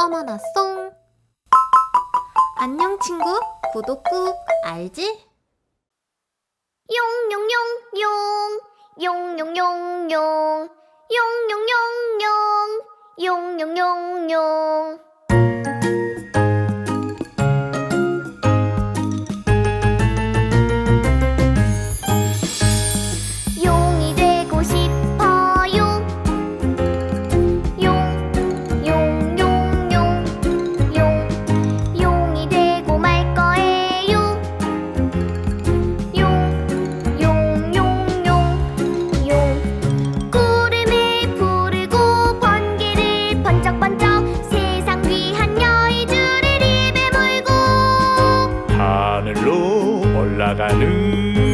어머나 송. 안녕 친구. 구독 꾹 알지? 용용용용. 용용용용. 용용용용. 용용용용 la ganu.